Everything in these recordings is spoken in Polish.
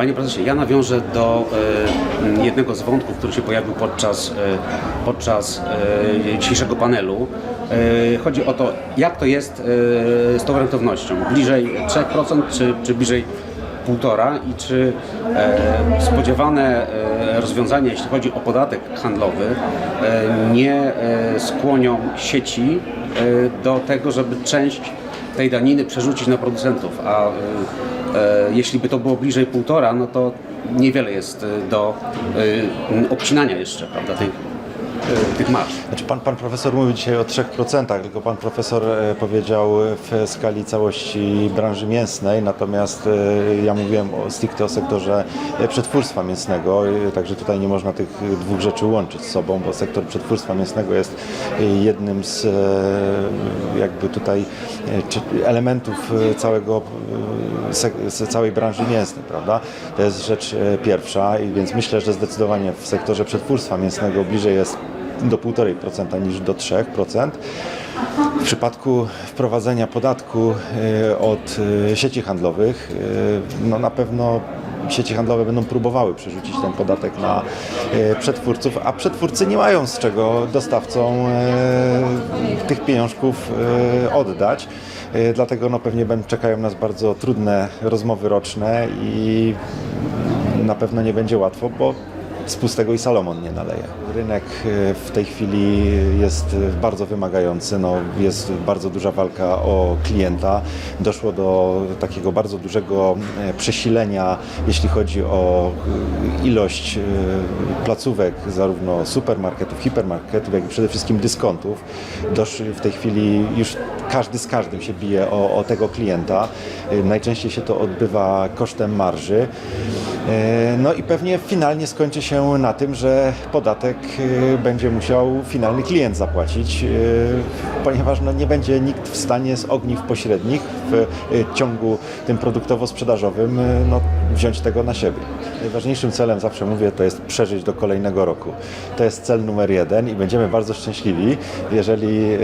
Panie prezesie, ja nawiążę do e, jednego z wątków, który się pojawił podczas, e, podczas e, dzisiejszego panelu. E, chodzi o to, jak to jest e, z tą rentownością. Bliżej 3% czy, czy bliżej 1,5% i czy e, spodziewane e, rozwiązania, jeśli chodzi o podatek handlowy, e, nie e, skłonią sieci e, do tego, żeby część tej daniny przerzucić na producentów, a e, e, jeśli by to było bliżej 1,5, no to niewiele jest e, do e, obcinania jeszcze, prawda, e, tych marsz. Znaczy pan, pan profesor mówił dzisiaj o 3%, tylko pan profesor e, powiedział w skali całości branży mięsnej, natomiast e, ja mówiłem o, stricte o sektorze e, przetwórstwa mięsnego, e, także tutaj nie można tych dwóch rzeczy łączyć z sobą, bo sektor przetwórstwa mięsnego jest e, jednym z e, jakby tutaj e, elementów e, całego, e, całej branży mięsnej, prawda? To jest rzecz e, pierwsza więc myślę, że zdecydowanie w sektorze przetwórstwa mięsnego bliżej jest do 1,5% niż do 3%. W przypadku wprowadzenia podatku e, od e, sieci handlowych, e, no na pewno sieci handlowe będą próbowały przerzucić ten podatek na przetwórców, a przetwórcy nie mają z czego dostawcom tych pieniążków oddać. Dlatego no pewnie czekają nas bardzo trudne rozmowy roczne i na pewno nie będzie łatwo, bo z pustego i Salomon nie naleje. Rynek e, w tej chwili jest bardzo wymagający, no, jest bardzo duża walka o klienta. Doszło do takiego bardzo dużego e, przesilenia, jeśli chodzi o e, ilość placówek, zarówno supermarketów, hipermarketów, jak i przede wszystkim dyskontów. Doszły w tej chwili już każdy z każdym się bije o, o tego klienta. Najczęściej się to odbywa kosztem marży. E, No i pewnie finalnie skończy się na tym, że podatek e, będzie musiał finalny klient zapłacić, e, ponieważ no nie będzie nikt w stanie z ogniw pośrednich w ciągu tym produktowo-sprzedażowym no, wziąć tego na siebie. Najważniejszym celem, zawsze mówię, to jest przeżyć do kolejnego roku. To jest cel numer jeden i będziemy bardzo szczęśliwi, jeżeli e,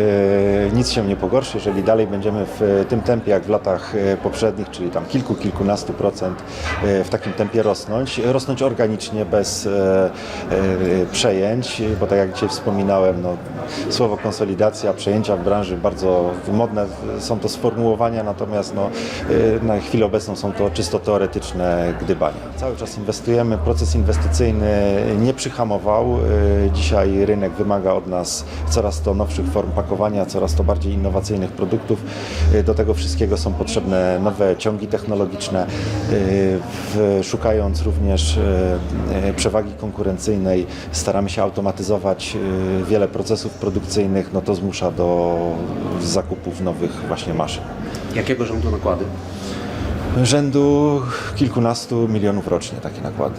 nic się nie pogorszy, jeżeli dalej będziemy w tym tempie jak w latach e, poprzednich, czyli tam kilku, kilkunastu procent e, w takim tempie rosnąć, rosnąć organicznie bez e, e, przejęć, bo tak jak dzisiaj wspominałem, no, słowo konsolidacja, przejęcia w branży bardzo modne są to sformułowania, natomiast no, e, na chwilę obecną są to czysto teoretyczne gdybania. Cały czas inwestujemy, proces inwestycyjny nie przyhamował. E, Dzisiaj rynek wymaga od nas coraz to nowszych form pakowania, coraz to bardziej innowacyjnych produktów. E, Do tego wszystkiego są potrzebne nowe ciągi technologiczne. Szukając również przewagi konkurencyjnej, staramy się automatyzować wiele procesów produkcyjnych, no to zmusza do zakupów nowych właśnie maszyn. Jakiego rzędu nakłady? Rzędu kilkunastu milionów rocznie takie nakłady.